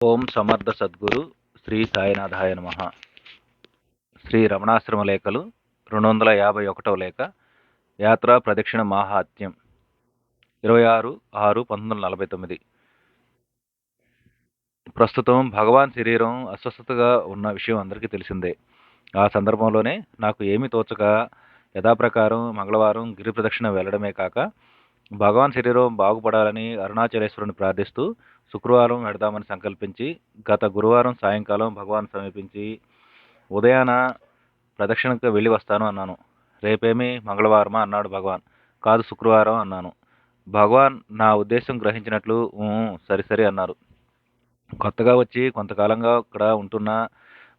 ఓం సమర్థ సద్గురు శ్రీ సాయినాథాయ నమ. శ్రీ రమణాశ్రమ లేఖలు రెండు వందల యాభై ఒకటవ లేఖ యాత్రా ప్రదక్షిణ మాహాత్యం ఇరవై ఆరు ఆరు పంతొమ్మిది వందల నలభై తొమ్మిది. ప్రస్తుతం భగవాన్ శరీరం అస్వస్థతగా ఉన్న విషయం అందరికీ తెలిసిందే. ఆ సందర్భంలోనే నాకు ఏమీ తోచక యథాప్రకారం మంగళవారం గిరి ప్రదక్షిణ వెళ్ళడమే కాక భగవాన్ శరీరం బాగుపడాలని అరుణాచలేశ్వరుని ప్రార్థిస్తూ శుక్రవారం వెడదామని సంకల్పించి గత గురువారం సాయంకాలం భగవాన్ సమీపించి ఉదయాన ప్రదక్షిణకు వెళ్ళి వస్తాను అన్నాను. రేపేమి మంగళవారమా అన్నాడు భగవాన్. కాదు శుక్రవారం అన్నాను. భగవాన్ నా ఉద్దేశం గ్రహించినట్లు సరి సరి అన్నారు. కొత్తగా వచ్చి కొంతకాలంగా ఇక్కడ ఉంటున్న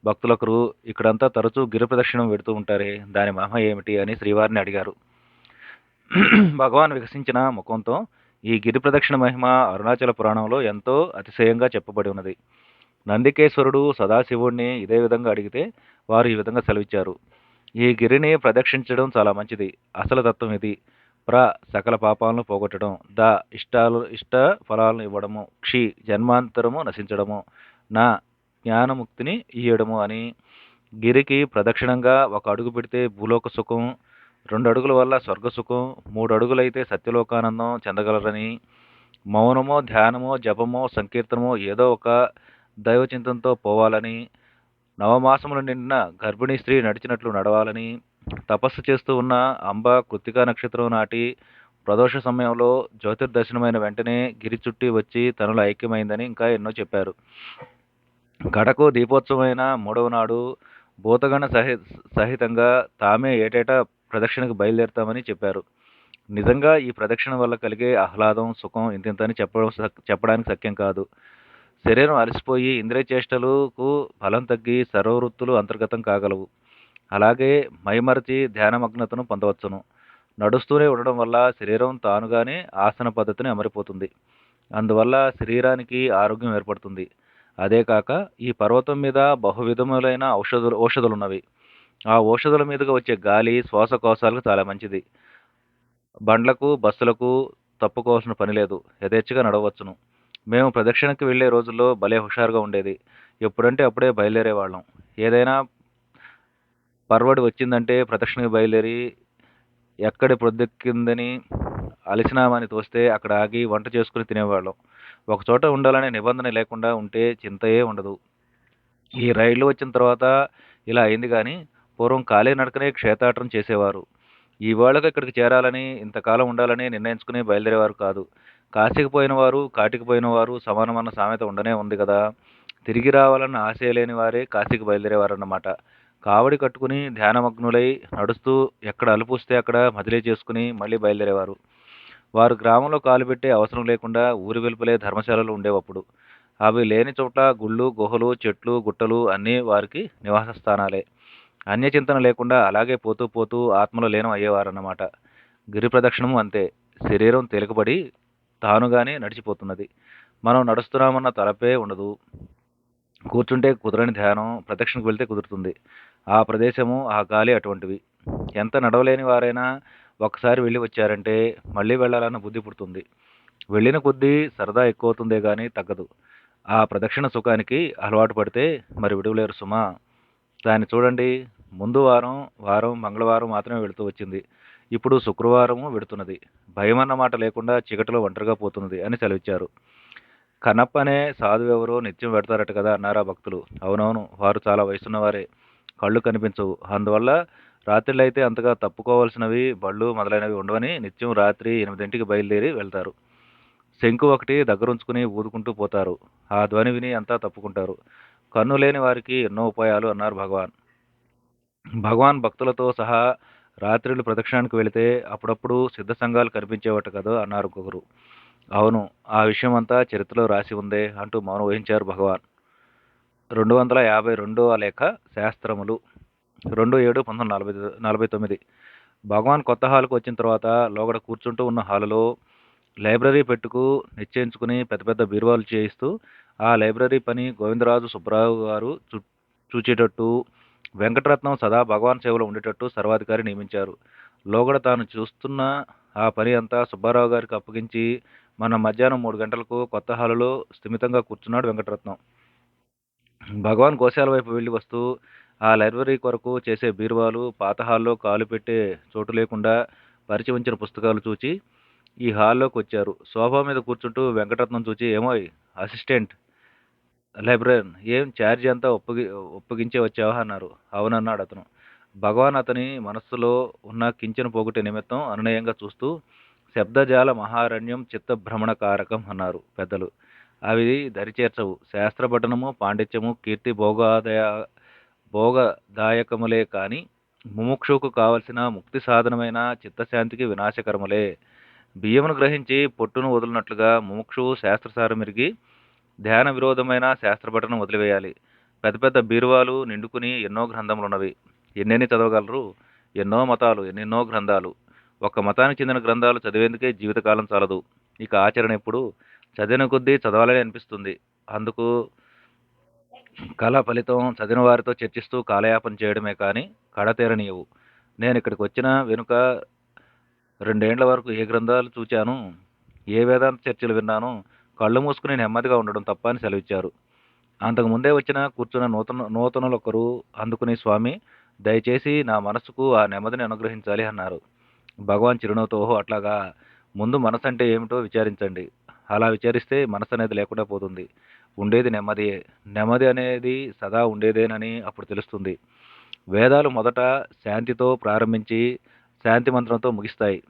భక్తులొకరు ఇక్కడంతా తరచూ గిరి ప్రదక్షిణం పెడుతూ ఉంటారే దాని మహ ఏమిటి అని శ్రీవారిని అడిగారు. భగవాన్ వికసించిన ముఖంతో ఈ గిరి ప్రదక్షిణ మహిమ అరుణాచల పురాణంలో ఎంతో అతిశయంగా చెప్పబడి ఉన్నది. నందికేశ్వరుడు సదాశివుణ్ణి ఇదే విధంగా అడిగితే వారు ఈ విధంగా సెలవిచ్చారు. ఈ గిరిని ప్రదక్షించడం చాలా మంచిది. అసలు తత్వం ఇది. ప్ర సకల పాపాలను పోగొట్టడం. ద ఇష్టాలు ఇష్ట ఫలాలను ఇవ్వడము. క్షి జన్మాంతరము నశించడము. నా జ్ఞానముక్తిని ఇయ్యడము అని గిరికి ప్రదక్షిణంగా ఒక అడుగు పెడితే భూలోక సుఖం రెండు అడుగుల వల్ల స్వర్గసుఖం మూడు అడుగులైతే సత్యలోకానందం చెందగలరని మౌనమో ధ్యానమో జపమో సంకీర్తనమో ఏదో ఒక దైవచింతంతో పోవాలని నవమాసములు నిండిన గర్భిణీ స్త్రీ నడిచినట్లు నడవాలని తపస్సు చేస్తూ ఉన్న అంబ కృత్తికా నక్షత్రం నాటి ప్రదోష సమయంలో జ్యోతిర్దర్శనమైన వెంటనే గిరి చుట్టి వచ్చి తనలో ఐక్యమైందని ఇంకా ఎన్నో చెప్పారు. గడకు దీపోత్సవమైన మూడవ నాడు భూతగణ సహి సహితంగా తామే ఏటేటా ప్రదక్షిణకు బయలుదేరుతామని చెప్పారు. నిజంగా ఈ ప్రదక్షిణ వల్ల కలిగే ఆహ్లాదం సుఖం ఇంతింతని చెప్పడం చెప్పడానికి సఖ్యం కాదు. శరీరం అలసిపోయి ఇంద్రియ చేష్టలకు బలం తగ్గి సర్వవృత్తులు అంతర్గతం కాగలవు. అలాగే మైమరచి ధ్యానమగ్నతను పొందవచ్చును. నడుస్తూనే ఉండడం వల్ల శరీరం తానుగానే ఆసన పద్ధతిని అమరిపోతుంది. అందువల్ల శరీరానికి ఆరోగ్యం ఏర్పడుతుంది. అదే కాక ఈ పర్వతం మీద బహువిధములైన ఔషధులు ఔషధులు ఉన్నవి ఆ ఔషధుల మీదుగా వచ్చే గాలి శ్వాసకోశాలకు చాలా మంచిది. బండ్లకు బస్సులకు తప్పుకోవాల్సిన పని లేదు. యథేచ్ఛగా నడవచ్చును. మేము ప్రదక్షిణకు వెళ్ళే రోజుల్లో భలే హుషారుగా ఉండేది. ఎప్పుడంటే అప్పుడే బయలుదేరేవాళ్ళం ఏదైనా పర్వడి వచ్చిందంటే ప్రదక్షిణకి బయలుదేరి ఎక్కడి ప్రొద్దెక్కిందని అలిసినామని తోస్తే అక్కడ ఆగి వంట చేసుకుని తినేవాళ్ళం. ఒక చోట ఉండాలనే నిబంధన లేకుండా ఉంటే చింతయే ఉండదు. ఈ రైళ్ళు వచ్చిన తర్వాత ఇలా అయింది కానీ పూర్వం కాలినడకనే నడకనే క్షేత్రాటం చేసేవారు. ఈ ఇక్కడికి చేరాలని ఇంతకాలం ఉండాలని నిర్ణయించుకుని బయలుదేరేవారు కాదు. కాశీకి పోయిన వారు కాటికి పోయిన వారు సమానమన్న సామెత ఉండనే ఉంది కదా. తిరిగి రావాలన్న ఆశ లేని వారే కాశీకి బయలుదేరేవారన్నమాట. కావడి కట్టుకుని ధ్యానమగ్నులై నడుస్తూ ఎక్కడ అలుపుస్తే అక్కడ మదిలీ చేసుకుని మళ్ళీ బయలుదేరేవారు. వారు గ్రామంలో కాలు పెట్టే అవసరం లేకుండా ఊరి వెలుపలే ధర్మశాలలు ఉండేవప్పుడు. అవి లేని చోట గుళ్ళు గుహలు చెట్లు గుట్టలు అన్నీ వారికి నివాస స్థానాలే అన్యచింతన లేకుండా అలాగే పోతూ పోతూ ఆత్మలో లీనం అయ్యేవారన్నమాట. గిరి ప్రదక్షిణము అంతే. శరీరం తేలికబడి తానుగానే నడిచిపోతున్నది. మనం నడుస్తున్నామన్న తలపే ఉండదు. కూర్చుంటే కుదరని ధ్యానం ప్రదక్షిణకు వెళ్తే కుదురుతుంది. ఆ ప్రదేశము ఆ గాలి అటువంటివి. ఎంత నడవలేని వారైనా ఒకసారి వెళ్ళి వచ్చారంటే మళ్ళీ వెళ్ళాలన్న బుద్ధి పుడుతుంది. వెళ్ళిన కొద్దీ సరదా ఎక్కువ అవుతుందే కానీ తగ్గదు. ఆ ప్రదక్షిణ సుఖానికి అలవాటు పడితే మరి విడువలేరు సుమా. దాన్ని చూడండి. ముందు వారం వారం మంగళవారం మాత్రమే వెళుతూ వచ్చింది. ఇప్పుడు శుక్రవారము వెడుతున్నది భయం అన్నమాట లేకుండా చీకటిలో ఒంటరిగా పోతున్నది అని సెలవిచ్చారు. కనప్ప అనే సాధువు ఎవరో నిత్యం పెడతారట కదా అన్నారా భక్తులు. అవునవును వారు చాలా వయసున్నవారే. కళ్ళు కనిపించవు. అందువల్ల రాత్రిలైతే అంతగా తప్పుకోవాల్సినవి బళ్ళు మొదలైనవి ఉండవని నిత్యం రాత్రి ఎనిమిదింటికి బయలుదేరి వెళ్తారు. శంకు ఒకటి దగ్గరుంచుకుని ఊదుకుంటూ పోతారు. ఆ ధ్వని విని అంతా తప్పుకుంటారు. కన్ను లేని వారికి ఎన్నో ఉపాయాలు అన్నారు భగవాన్. భగవాన్ భక్తులతో సహా రాత్రులు ప్రదక్షిణానికి వెళితే అప్పుడప్పుడు సిద్ధ సంఘాలు కనిపించేవట కదా అన్నారు ఒకరు అవును ఆ విషయం అంతా చరిత్రలో రాసి ఉందే అంటూ మౌనం వహించారు భగవాన్. రెండు వందల యాభై రెండో లేఖ శాస్త్రములు. రెండు ఏడు పంతొమ్మిది నలభై నలభై తొమ్మిది. భగవాన్ కొత్త హాల్కు వచ్చిన తర్వాత లోగడ కూర్చుంటూ ఉన్న హాలులో లైబ్రరీ పెట్టుకు నిశ్చయించుకుని పెద్ద పెద్ద బీరువాలు చేయిస్తూ ఆ లైబ్రరీ పని గోవిందరాజు సుబ్బరావు గారు చూ చూచేటట్టు వెంకటరత్నం సదా భగవాన్ సేవలో ఉండేటట్టు సర్వాధికారి నియమించారు. లోగడ తాను చూస్తున్న ఆ పని అంతా సుబ్బారావు గారికి అప్పగించి మన మధ్యాహ్నం మూడు గంటలకు కొత్త హాలులో స్థిమితంగా కూర్చున్నాడు వెంకటరత్నం. భగవాన్ గోశాల వైపు వెళ్ళి వస్తూ ఆ లైబ్రరీ కొరకు చేసే బీరువాలు పాత హాల్లో కాలు పెట్టే చోటు లేకుండా పరిచి ఉంచిన పుస్తకాలు చూచి ఈ హాల్లోకి వచ్చారు. సోఫా మీద కూర్చుంటూ వెంకటరత్నం చూచి ఏమోయ్ అసిస్టెంట్ లైబ్రరీన్ ఏం ఛార్జ్ అంతా ఒప్పగి ఒప్పగించే వచ్చావా అన్నారు అవునన్నాడు అతను. భగవాన్ అతని మనస్సులో ఉన్న కించెను పోగొట్టే నిమిత్తం అనునయంగా చూస్తూ శబ్దజాల మహారణ్యం చిత్తభ్రమణ కారకం అన్నారు పెద్దలు. అవి దరిచేర్చవు. శాస్త్రపఠనము పాండిత్యము కీర్తి భోగాదయ భోగదాయకములే కానీ ముముక్షుకు కావలసిన ముక్తి సాధనమైన చిత్తశాంతికి వినాశకరములే. బియ్యమును గ్రహించి పొట్టును వదిలినట్లుగా ముముక్షువు శాస్త్రసారం ఎరిగి ధ్యాన విరోధమైన శాస్త్రపఠనం వదిలివేయాలి. పెద్ద పెద్ద బీరువాలు నిండుకుని ఎన్నో గ్రంథములున్నవి. ఎన్నెన్ని చదవగలరు? ఎన్నో మతాలు ఎన్నెన్నో గ్రంథాలు. ఒక్క మతానికి చెందిన గ్రంథాలు చదివేందుకే జీవితకాలం చాలదు. ఇక ఆచరణ ఎప్పుడు చదివిన కొద్దీ చదవాలని అనిపిస్తుంది. అందుకు కళ ఫలితం చదివిన వారితో చర్చిస్తూ కాలయాపన చేయడమే కానీ కడతీరనీయవు నేను ఇక్కడికి వచ్చిన వెనుక రెండేండ్ల వరకు ఏ గ్రంథాలు చూచాను ఏ వేదాంత చర్చలు విన్నాను కళ్ళు మూసుకుని నెమ్మదిగా ఉండడం తప్ప అని సెలవిచ్చారు. అంతకు ముందే వచ్చిన కూర్చున్న నూతన నూతనులొకరు అందుకుని స్వామి దయచేసి నా మనసుకు ఆ నెమ్మదిని అనుగ్రహించాలి అన్నారు. భగవాన్ చిరునవ్వుతో అట్లాగా? ముందు మనసు అంటే ఏమిటో విచారించండి. అలా విచారిస్తే మనసు అనేది లేకుండా పోతుంది. ఉండేది నెమ్మదియే నెమ్మది అనేది సదా ఉండేదేనని అప్పుడు తెలుస్తుంది. వేదాలు మొదట శాంతితో ప్రారంభించి శాంతి మంత్రంతో ముగిస్తాయి.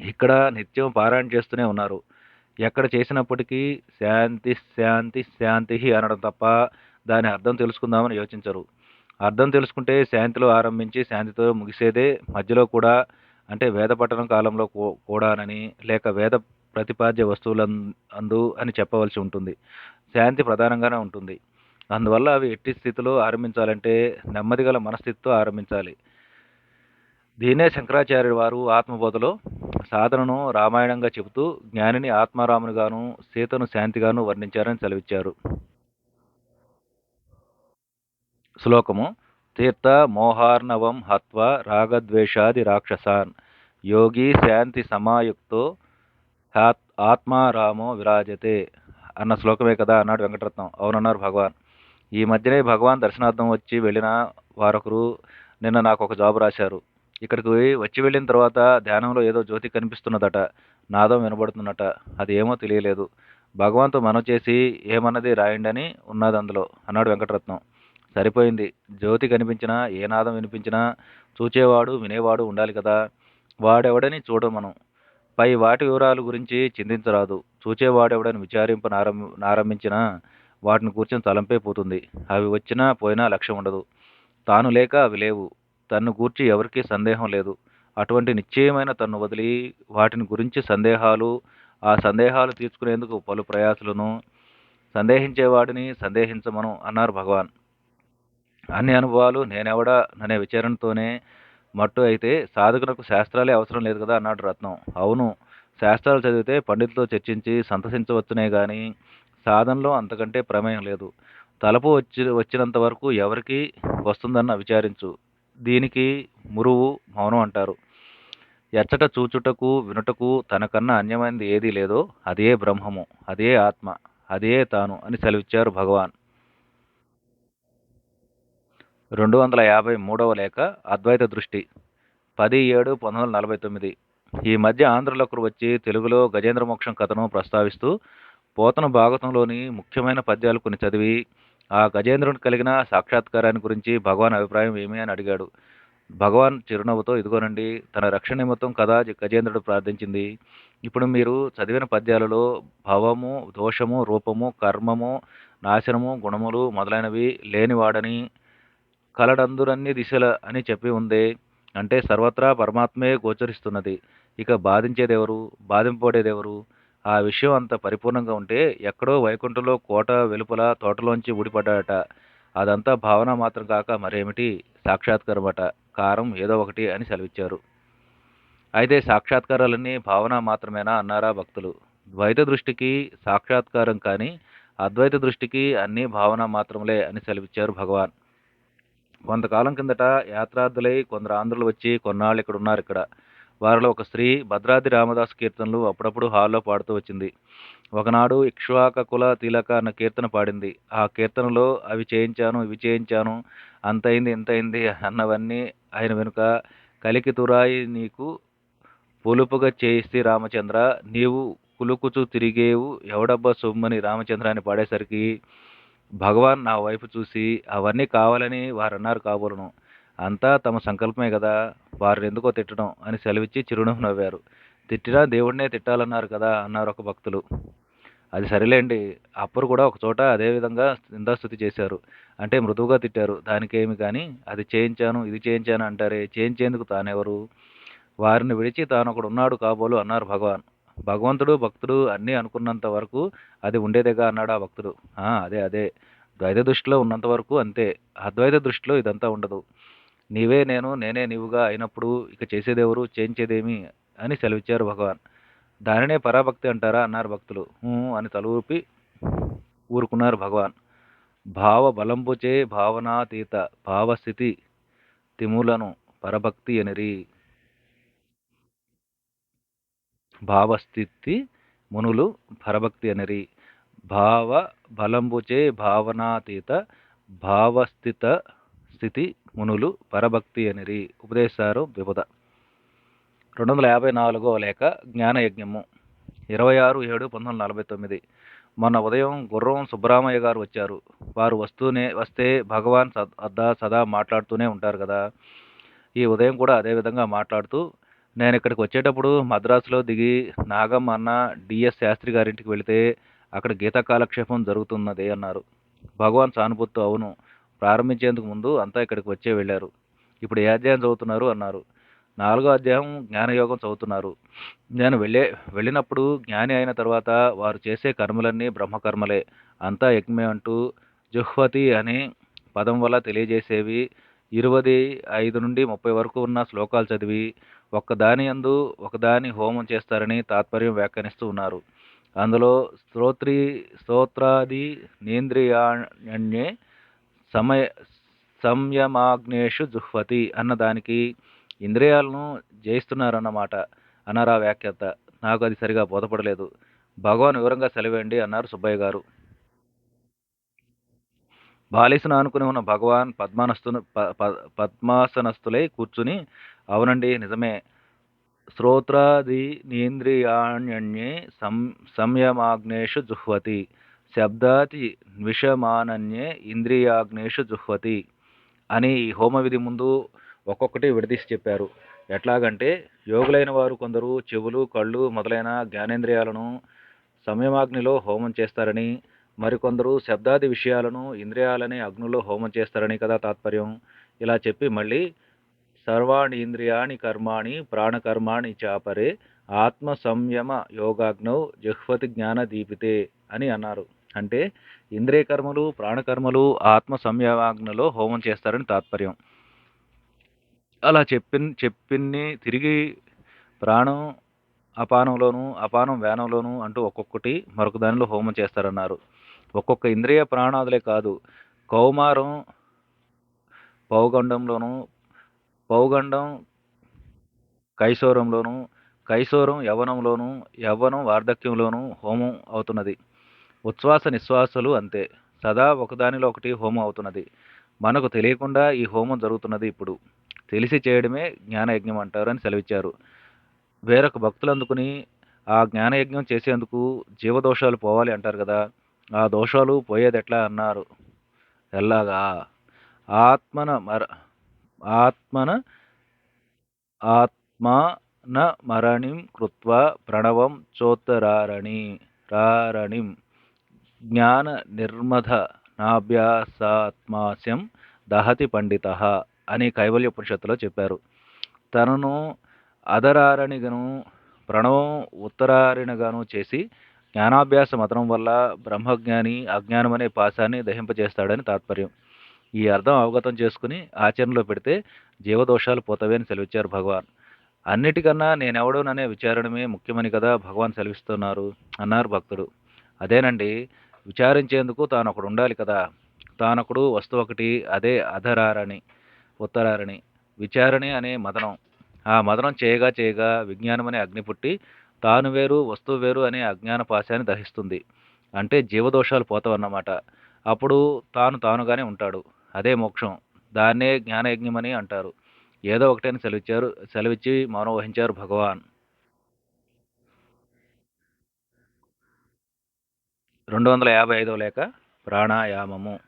ఇక్కడ నిత్యం పారాయణ చేస్తూనే ఉన్నారు. ఎక్కడ చేసినప్పటికీ శాంతి శాంతి శాంతి అనడం తప్ప దాని అర్థం తెలుసుకుందామని యోచించరు. అర్థం తెలుసుకుంటే శాంతిలో ఆరంభించి శాంతితో ముగిసేదే మధ్యలో కూడా అంటే వేద పఠనం కాలంలో కూ- కూడానని లేక వేద ప్రతిపాద్య వస్తువుల అందు అని చెప్పవలసి ఉంటుంది. శాంతి ప్రధానంగానే ఉంటుంది. అందువల్ల అవి ఎట్టి స్థితిలో ఆరంభించాలంటే నెమ్మది గల మనస్థితితో ఆరంభించాలి. దీనే శంకరాచార్యుడు వారు ఆత్మబోధలో సాధనను రామాయణంగా చెబుతూ జ్ఞానిని ఆత్మారామునిగాను సీతను శాంతిగాను వర్ణించారని సెలవిచ్చారు. శ్లోకము తీర్థ మోహార్ణవం హత్వ రాగద్వేషాది రాక్షసాన్ యోగి శాంతి సమాయుక్తో ఆత్మారామో విరాజతే అన్న శ్లోకమే కదా అన్నాడు వెంకటరత్నం. అవునన్నారు భగవాన్. ఈ మధ్యనే భగవాన్ దర్శనార్థం వచ్చి వెళ్ళిన వారొకరు నిన్న నాకు ఒక జాబ్ రాశారు. ఇక్కడికి వచ్చి వెళ్ళిన తర్వాత ధ్యానంలో ఏదో జ్యోతి కనిపిస్తున్నదట. నాదం వినబడుతున్నట. అది ఏమో తెలియలేదు. భగవంతు మనం చేసి ఏమన్నది రాయండి అని ఉన్నది అందులో అన్నాడు వెంకటరత్నం. సరిపోయింది. జ్యోతి కనిపించినా ఏ నాదం వినిపించినా చూచేవాడు వినేవాడు ఉండాలి కదా. వాడెవడని చూడమను పై వాటి వివరాల గురించి చింతించరాదు. చూచేవాడెవడని విచారింప నారంభ నారంభించినా వాటిని కూర్చొని తలంపే పోతుంది. అవి వచ్చినా పోయినా లక్ష్యం ఉండదు. తాను లేక అవి లేవు. తన్ను గూర్చి ఎవరికీ సందేహం లేదు. అటువంటి నిశ్చయమైన తన్ను వదిలి వాటిని గురించి సందేహాలు ఆ సందేహాలు తీర్చుకునేందుకు పలు ప్రయాసులను సందేహించేవాడిని సందేహించమను అన్నారు భగవాన్. అన్ని అనుభవాలు నేనెవడా అనే విచారణతోనే మట్టు అయితే సాధకులకు శాస్త్రాలే అవసరం లేదు కదా అన్నాడు రత్నం. అవును శాస్త్రాలు చదివితే పండితులతో చర్చించి సంతసించవచ్చునే కానీ సాధనలో అంతకంటే ప్రమేయం లేదు. తలపు వచ్చి వచ్చినంత వరకు ఎవరికి వస్తుందన్న విచారించు. దీనికి మురువు మౌనం అంటారు. ఎచ్చట చూచుటకు వినుటకు తనకన్నా అన్యమైనది ఏదీ లేదో అదే బ్రహ్మము అదే ఆత్మ అదే తాను అని సెలవిచ్చారు భగవాన్. రెండు వందల యాభై మూడవ లేఖ అద్వైత దృష్టి పది ఏడు పంతొమ్మిది వందల నలభై తొమ్మిది. ఈ మధ్య ఆంధ్రులొకరు వచ్చి తెలుగులో గజేంద్ర మోక్షం కథను ప్రస్తావిస్తూ పోతన భాగతంలోని ముఖ్యమైన పద్యాలు కొన్ని చదివి ఆ గజేంద్రుడు కలిగిన సాక్షాత్కారాన్ని గురించి భగవాన్ అభిప్రాయం ఏమి అని అడిగాడు. భగవాన్ చిరునవ్వుతో ఇదిగోనండి తన రక్షణ నిమిత్తం కదా గజేంద్రుడు ప్రార్థించింది. ఇప్పుడు మీరు చదివిన పద్యాలలో భవము దోషము రూపము కర్మము నాశనము గుణములు మొదలైనవి లేనివాడని కలడందురన్ని దిశల అని చెప్పి ఉంది. అంటే సర్వత్రా పరమాత్మే గోచరిస్తున్నది. ఇక బాధించేదెవరు? బాధింపబడేదెవరు? ఆ విషయం అంత పరిపూర్ణంగా ఉంటే ఎక్కడో వైకుంఠంలో కోట వెలుపల తోటలోంచి ఊడిపడ్డాడట. అదంతా భావన మాత్రం కాక మరేమిటి? సాక్షాత్కారమట. కారం ఏదో ఒకటి అని సెలవిచ్చారు. అయితే సాక్షాత్కారాలన్నీ భావన మాత్రమేనా అన్నారా భక్తులు. ద్వైత దృష్టికి సాక్షాత్కారం కానీ అద్వైత దృష్టికి అన్నీ భావన మాత్రములే అని సెలవిచ్చారు భగవాన్. కొంతకాలం కిందట యాత్రార్థులై కొందరు ఆంధ్రులు వచ్చి కొన్నాళ్ళు ఇక్కడ ఉన్నారు ఇక్కడ. వారిలో ఒక స్త్రీ భద్రాద్రి రామదాస్ కీర్తనలు అప్పుడప్పుడు హాల్లో పాడుతూ వచ్చింది. ఒకనాడు ఇక్ష్వాక కుల తిలక అన్న కీర్తన పాడింది. ఆ కీర్తనలో అవి చేయించాను ఇవి చేయించాను అంతయింది ఇంతయింది అన్నవన్నీ ఆయన వెనుక కలికి తురాయి నీకు పొలుపుగా చేయిస్తే రామచంద్ర నీవు కులుకుచు తిరిగేవు ఎవడబ్బా సొమ్మని రామచంద్ర అని పాడేసరికి భగవాన్ నా వైపు చూసి అవన్నీ కావాలని వారన్నారు కాబోలను. అంతా తమ సంకల్పమే కదా. వారిని ఎందుకో తిట్టడం అని సెలవిచ్చి చిరునవ్వు నవ్వారు. తిట్టినా దేవుడినే తిట్టాలన్నారు కదా అన్నారు ఒక భక్తులు. అది సరేలేండి. అప్పుడు కూడా ఒక చోట అదే విధంగా నిందాస్తుతి చేశారు. అంటే మృదువుగా తిట్టారు. దానికేమి కానీ అది చేయించాను ఇది చేయించాను అంటారే. చేయించేందుకు తానెవరు? వారిని విడిచి తాను ఒకడు ఉన్నాడు కాబోలు అన్నారు భగవాన్. భగవంతుడు భక్తుడు అన్నీ అనుకున్నంత వరకు అది ఉండేదేగా అన్నాడు ఆ భక్తుడు. అదే అదే. ద్వైత దృష్టిలో ఉన్నంత వరకు అంతే. అద్వైత దృష్టిలో ఇదంతా ఉండదు. నీవే నేను నేనే నీవుగా అయినప్పుడు ఇక చేసేదెవరు చేయించేదేమి అని సెలవిచ్చారు భగవాన్. దానినే పరాభక్తి అంటారా అన్నారు భక్తులు. అని తలూపి ఊరుకున్నారు భగవాన్. భావ బలంబుచే భావనాతీత భావస్థితి తిములను పరభక్తి అనిరి భావస్థితి మునులు పరభక్తి అనిరి భావ బలంబుచే భావనాతీత భావస్థిత స్థితి మునులు పరభక్తి అనిరి. ఉపదేశారు విపద రెండు వందల యాభై నాలుగో లేఖ జ్ఞానయజ్ఞము. ఇరవై ఆరు ఏడు పంతొమ్మిది వందల నలభై తొమ్మిది మొన్న ఉదయం గుర్రం సుబ్బరామయ్య గారు వచ్చారు. వారు వస్తూనే వస్తే భగవాన్ సద్ అద్దా సదా మాట్లాడుతూనే ఉంటారు కదా. ఈ ఉదయం కూడా అదే విధంగా మాట్లాడుతూ నేను ఇక్కడికి వచ్చేటప్పుడు మద్రాసులో దిగి నాగం అన్న డిఎస్ శాస్త్రి గారింటికి వెళితే అక్కడ గీతా కాలక్షేపం జరుగుతున్నది అన్నారు. భగవాన్ సానుభూతితో అవును ప్రారంభించేందుకు ముందు అంతా ఇక్కడికి వచ్చే వెళ్ళారు. ఇప్పుడు ఏ అధ్యాయం చదువుతున్నారు? అన్నారు. నాలుగో అధ్యాయం జ్ఞానయోగం చదువుతున్నారు. నేను వెళ్ళే వెళ్ళినప్పుడు జ్ఞాని అయిన తర్వాత వారు చేసే కర్మలన్నీ బ్రహ్మకర్మలే. అంతా యజ్ఞమే అంటూ జుహ్వతి అనే పదం వల్ల తెలియజేసేవి. ఇరవై ఐదు నుండి ముప్పై వరకు ఉన్న శ్లోకాలు చదివి ఒక్కదాని అందు ఒకదాని హోమం చేస్తారని తాత్పర్యం వ్యాఖ్యానిస్తూ ఉన్నారు. అందులో స్తోత్రి స్తోత్రాది నేంద్రియాణ్యే సమయ సంయమాగ్నేషు జుహ్వతి అన్న దానికి ఇంద్రియాలను జయిస్తున్నారన్నమాట అన్నారా వ్యాఖ్యత. వ్యాఖ్యాత నాకు అది సరిగా బోధపడలేదు. భగవాన్ వివరంగా సెలవేయండి అన్నారు సుబ్బయ్య గారు. బాలిసును అనుకుని ఉన్న భగవాన్ పద్మానస్తును ప- ప- కూర్చుని అవునండి నిజమే. శ్రోత్రాది నేంద్రియాణ్యే సం సంయమాగ్నేషు జుహ్వతి. శబ్దాతి విషమానన్యే ఇంద్రియాగ్నేషు జుహ్వతి అని ఈ హోమ విధి ముందు ఒక్కొక్కటి విడదీసి చెప్పారు. ఎట్లాగంటే యోగులైన వారు కొందరు చెవులు కళ్ళు మొదలైన జ్ఞానేంద్రియాలను సంయమాగ్నిలో హోమం చేస్తారని మరికొందరు శబ్దాది విషయాలను ఇంద్రియాలని అగ్నిలో హోమం చేస్తారని కదా తాత్పర్యం. ఇలా చెప్పి మళ్ళీ సర్వాణి ఇంద్రియాణి కర్మాణి ప్రాణకర్మాణి చాపరే ఆత్మ సంయమ యోగాగ్నౌ జహ్వతి జ్ఞాన దీపితే అని అన్నారు. అంటే ఇంద్రియ కర్మలు ప్రాణకర్మలు ఆత్మ సంయమాగ్నలో హోమం చేస్తారని తాత్పర్యం. అలా చెప్పిన్ చెప్పిన్ని తిరిగి ప్రాణం అపానంలోను అపానం వేనంలోను అంటూ ఒక్కొక్కటి మరొక దానిలో హోమం చేస్తారన్నారు. ఒక్కొక్క ఇంద్రియ ప్రాణాదులే కాదు కౌమారం పౌగండంలోను పౌగండం కైశోరంలోను కైశోరం యవనంలోను యవ్వనం వార్ధక్యంలోను హోమం అవుతున్నది. ఉచ్ఛ్వాస నిశ్వాసలు అంతే. సదా ఒకదానిలో ఒకటి హోమం అవుతున్నది. మనకు తెలియకుండా ఈ హోమం జరుగుతున్నది ఇప్పుడు. తెలిసి చేయడమే జ్ఞానయజ్ఞం అంటారు అని సెలవిచ్చారు. వేరొక భక్తులు అందుకుని ఆ జ్ఞానయజ్ఞం చేసేందుకు జీవదోషాలు పోవాలి అంటారు కదా. ఆ దోషాలు పోయేది ఎట్లా అన్నారు? ఎలాగా ఆత్మన మర ఆత్మన ఆత్మాన మరణిం కృత్వ ప్రణవం చోత్తరారణి రారణిం. జ్ఞాన నిర్మధ నాభ్యాసాత్మాస్యం దహతి పండిత అని కైవల్య చెప్పారు. తనను అదరారణిగను ప్రణవం ఉత్తరారిణగాను చేసి జ్ఞానాభ్యాస మతనం వల్ల బ్రహ్మజ్ఞాని అజ్ఞానమనే పాశాన్ని దహింపజేస్తాడని తాత్పర్యం. ఈ అర్థం అవగతం చేసుకుని ఆచరణలో పెడితే జీవదోషాలు పోతవే అని సెలవిచ్చారు భగవాన్. అన్నిటికన్నా నేనెవడోననే విచారణమే ముఖ్యమని కదా భగవాన్ సెలవిస్తున్నారు అన్నారు భక్తుడు. అదేనండి. విచారించేందుకు తాను ఒకడు ఉండాలి కదా. తానొకడు వస్తు ఒకటి అదే అధరారని ఉత్తరారని విచారణి అనే మదనం. ఆ మదనం చేయగా చేయగా విజ్ఞానం అనే అగ్ని పుట్టి తాను వేరు వస్తువు వేరు అనే అజ్ఞాన పాశాన్ని దహిస్తుంది. అంటే జీవదోషాలు పోతావన్నమాట. అప్పుడు తాను తానుగానే ఉంటాడు. అదే మోక్షం. దాన్నే జ్ఞానయజ్ఞమని అంటారు. ఏదో ఒకటైనా సెలవిచ్చారు సెలవిచ్చి మౌనం వహించారు భగవాన్. రెండు వందల యాభై ఐదవ లేఖ ప్రాణాయామము.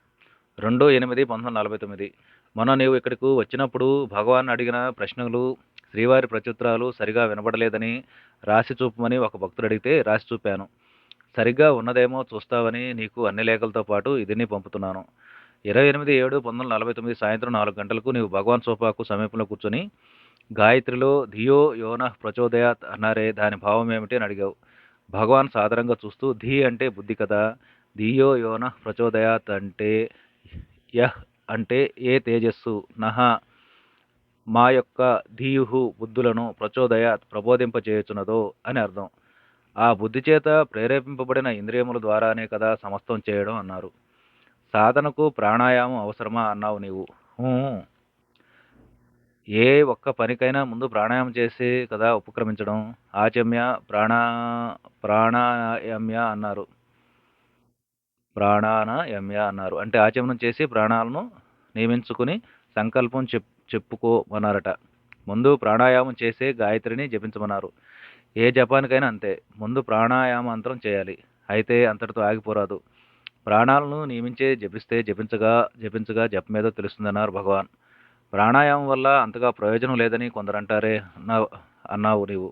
రెండు ఎనిమిది పంతొమ్మిది నలభై తొమ్మిది. మొన్న నీవు ఇక్కడికి వచ్చినప్పుడు భగవాన్ అడిగిన ప్రశ్నలు శ్రీవారి ప్రత్యుత్తరాలు సరిగా వినబడలేదని రాసి చూపమని ఒక భక్తుడు అడిగితే రాసి చూపాను. సరిగ్గా ఉన్నదేమో చూస్తావని నీకు అన్ని లేఖలతో పాటు ఇదిని పంపుతున్నాను. ఇరవై ఎనిమిది ఏడు పంతొమ్మిది వందల నలభై తొమ్మిది సాయంత్రం నాలుగు గంటలకు నీవు భగవాన్ సోఫాకు సమీపంలో కూర్చొని గాయత్రిలో ధియో యోన ప్రచోదయాత్ అన్నారే దాని భావం ఏమిటి అని అడిగావు. భగవాన్ సాధారణంగా చూస్తూ ధీ అంటే బుద్ధి కదా ధియో యోన ప్రచోదయాత్ అంటే యహ్ అంటే ఏ తేజస్సు నహ మా యొక్క ధీయుహు బుద్ధులను ప్రచోదయాత్ ప్రబోధింపచేయుచున్నదో అని అర్థం. ఆ బుద్ధి చేత ప్రేరేపింపబడిన ఇంద్రియముల ద్వారానే కదా సమస్తం చేయడం అన్నారు. సాధనకు ప్రాణాయామం అవసరమా అన్నావు నీవు? ఏ ఒక్క పనికైనా ముందు ప్రాణాయామం చేసి కదా ఉపక్రమించడం. ఆచమ్య ప్రాణా ప్రాణాయామ్య అన్నారు. ప్రాణానయమ్య అన్నారు. అంటే ఆచమనం చేసి ప్రాణాలను నియమించుకుని సంకల్పం చెప్ చెప్పుకోమన్నారట. ముందు ప్రాణాయామం చేసే గాయత్రిని జపించమన్నారు. ఏ జపానికైనా అంతే. ముందు ప్రాణాయామ అంతరం చేయాలి. అయితే అంతటితో ఆగిపోరాదు. ప్రాణాలను నియమించే జపిస్తే జపించగా జపించగా జపమేదో తెలుస్తుందన్నారు భగవాన్. ప్రాణాయామం వల్ల అంతగా ప్రయోజనం లేదని కొందరు అంటారే అన్నావు అన్నావు నీవు.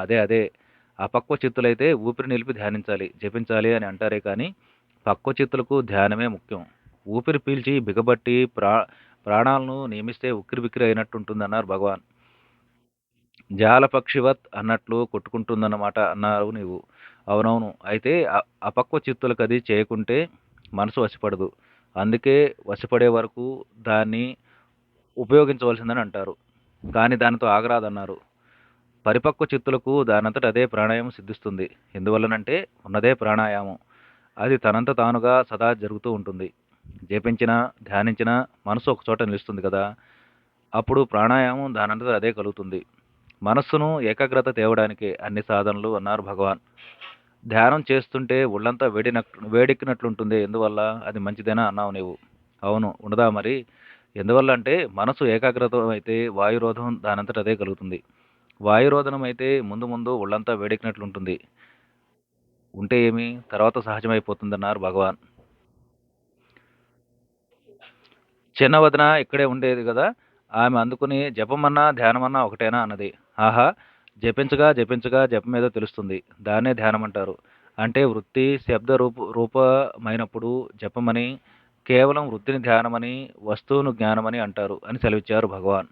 అదే అదే. అపక్వ చిత్తులైతే ఊపిరి నిలిపి ధ్యానించాలి జపించాలి అని అంటారే కానీ పక్వ చిత్తులకు ధ్యానమే ముఖ్యం. ఊపిరి పీల్చి బిగబట్టి ప్రా ప్రాణాలను నియమిస్తే ఉక్కిరి బిక్కిరి అయినట్టుంటుందన్నారు భగవాన్. జాలపక్షివత్ అన్నట్లు కొట్టుకుంటుందన్నమాట అన్నారు నీవు. అవునవును. అయితే అపక్వ చిత్తులకు అది చేయకుంటే మనసు వశపడదు. అందుకే వశపడే వరకు దాన్ని ఉపయోగించవలసిందని అంటారు. కానీ దానితో ఆగరాదన్నారు. పరిపక్వ చిత్తులకు దానంతట అదే ప్రాణాయామం సిద్ధిస్తుంది. ఎందువల్లనంటే ఉన్నదే ప్రాణాయామం. అది తనంత తానుగా సదా జరుగుతూ ఉంటుంది. జపించినా ధ్యానించినా మనసు ఒక చోట నిలుస్తుంది కదా. అప్పుడు ప్రాణాయామం దానంతట అదే కలుగుతుంది. మనస్సును ఏకాగ్రత తేవడానికి అన్ని సాధనలు అన్నారు భగవాన్. ధ్యానం చేస్తుంటే ఒళ్ళంతా వేడినట్టు వేడెక్కినట్లుంటుంది. ఎందువల్ల? అది మంచిదేనా? అన్నావు నీవు. అవును. ఉండదా మరి? ఎందువల్ల అంటే మనసు ఏకాగ్రత అయితే వాయురోధం దానంతట అదే కలుగుతుంది. వాయురోధనం అయితే ముందు ముందు ఒళ్ళంతా వేడెక్కినట్లుంటుంది. ఉంటే ఏమి? తర్వాత సహజమైపోతుందన్నారు భగవాన్. చిన్న వదన ఇక్కడే ఉండేది కదా ఆమె అందుకుని జపమన్నా ధ్యానమన్నా ఒకటేనా అన్నది. ఆహా జపించగా జపించగా జపం మీద తెలుస్తుంది. దాన్నే ధ్యానం అంటారు అంటే వృత్తి శబ్ద రూప రూపమైనప్పుడు జపమని కేవలం వృత్తిని ధ్యానమని వస్తువును జ్ఞానమని అంటారు అని సెలవిచ్చారు భగవాన్.